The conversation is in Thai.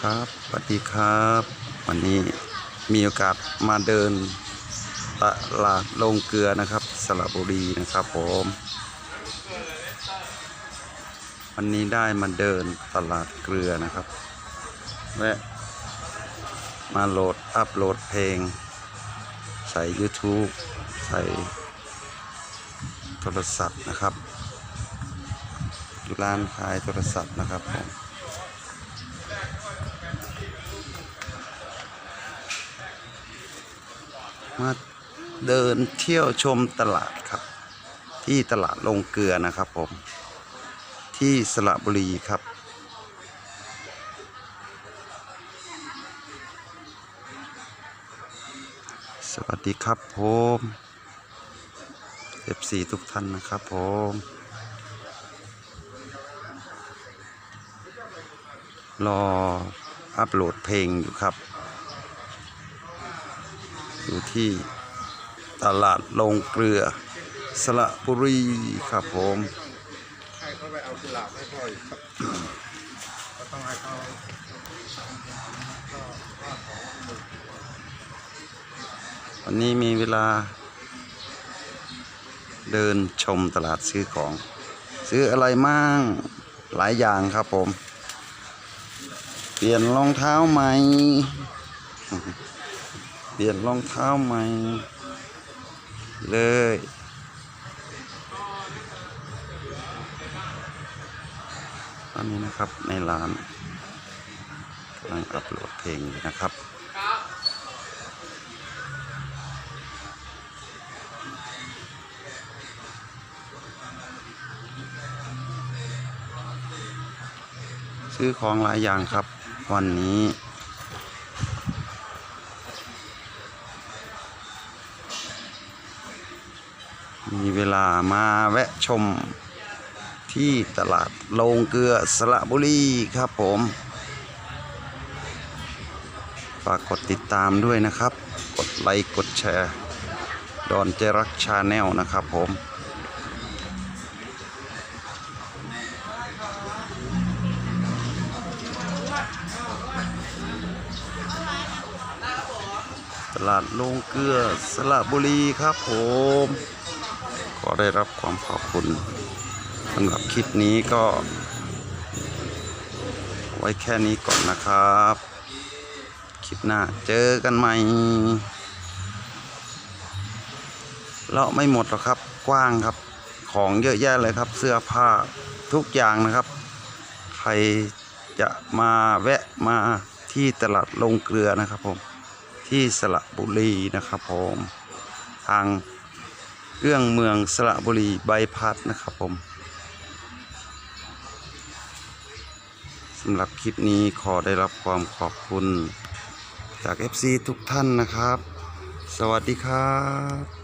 ครับสวัสดีครับ วันนี้มีโอกาสมาเดินตลาดลงเกลือนะครับสระบุรีนะครับผม วันนี้ได้มาเดินตลาดเกลือนะครับแวะมาโหลดอัพโหลดเพลง ใส่ YouTube ใส่โทรศัพท์นะครับอยู่ร้านขายโทรศัพท์นะครับผม มาเดินเที่ยวชมตลาดครับ ที่ตลาดลงเกลือนะครับผม ที่สระบุรีครับ สวัสดีครับผมเอฟซีทุกท่านนะครับผมรออัปโหลดเพลงอยู่ครับ อยู่ที่ตลาดลงเกลือ สระบุรีครับผมให้เขาไปเอากุหลาบให้พ่ออีกครับก็ต้องให้เขาวันนี้มีเวลา เดินชมตลาดซื้อของ ซื้ออะไรมั่งหลายอย่างครับผม เปลี่ยนรองเท้าใหม เปลี่ยนรองเท้าใหม่ เลยตอนนี้นะครับในร้านกำลังอัปโหลดเพลงอยู่นะครับซื้อของหลายอย่างครับ วันนี้ มีเวลามาแวะชมที่ตลาดโรงเกลือสระบุรีครับผมฝากกดติดตามด้วยนะครับ กดไลค์กดแชร์ ดอนเจรักชาแนลนะครับผมตลาดโรงเกลือสระบุรีครับผม อได้รับความขอบคุณสำหรับคลิปนี้ก็ ไว้แค่นี้ก่อนนะครับ คลิปหน้าเจอกันใหม่เลาะไม่หมดหรอกครับกว้างครับ ของเยอะแยะเลยครับ เสื้อผ้าทุกอย่างนะครับ ใครจะมาแวะมาที่ตลาดลงเกลือนะครับผมที่สระบุรีนะครับผมทาง เอื้องเมืองสระบุรีใบพัดนะครับผมสำหรับคลิปนี้ขอได้รับความขอบคุณจาก FC ทุกท่านนะครับ สวัสดีครับ